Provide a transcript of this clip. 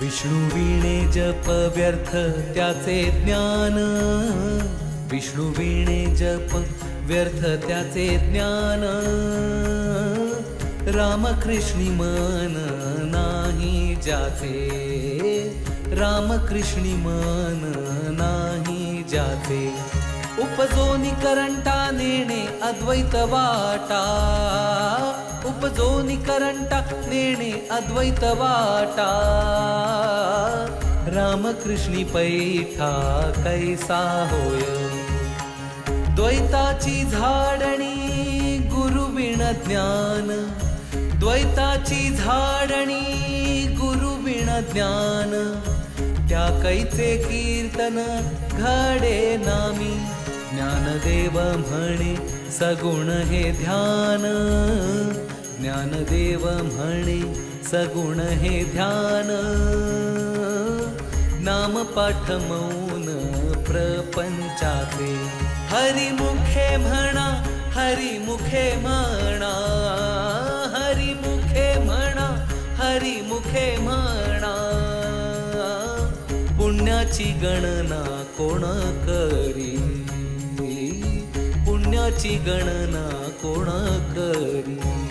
विष्णू वीणे जप व्यर्थ त्याचे ज्ञान. विष्णू वीणे जप व्यर्थ त्याचे ज्ञान. रामकृष्णी मन नाही जाते रामकृष्णी मन नाही जाते उपजोनी करंटा नेणे अद्वैत वाटा. उपजोनी करंटा नेणे अद्वैत वाटा. रामकृष्णी पैठा कैसा होय? द्वैताची झाडणी गुरुविण ज्ञान. द्वैताची झाडणी गुरुविण ज्ञान. त्या कैचे कीर्तन घडे नामी. ज्ञानदेव म्हणे सगुण हे ध्यान. ज्ञानदेव म्हणे सगुण हे ध्यान. नाम पाठ मौन प्रपंचाचे. हरिमुखे म्हणा हरिमुखे म्हणा. हरिमुखे म्हणा हरिमुखे म्हणा. पुण्याची गणना कोण करी? पुण्याची गणना कोण करी?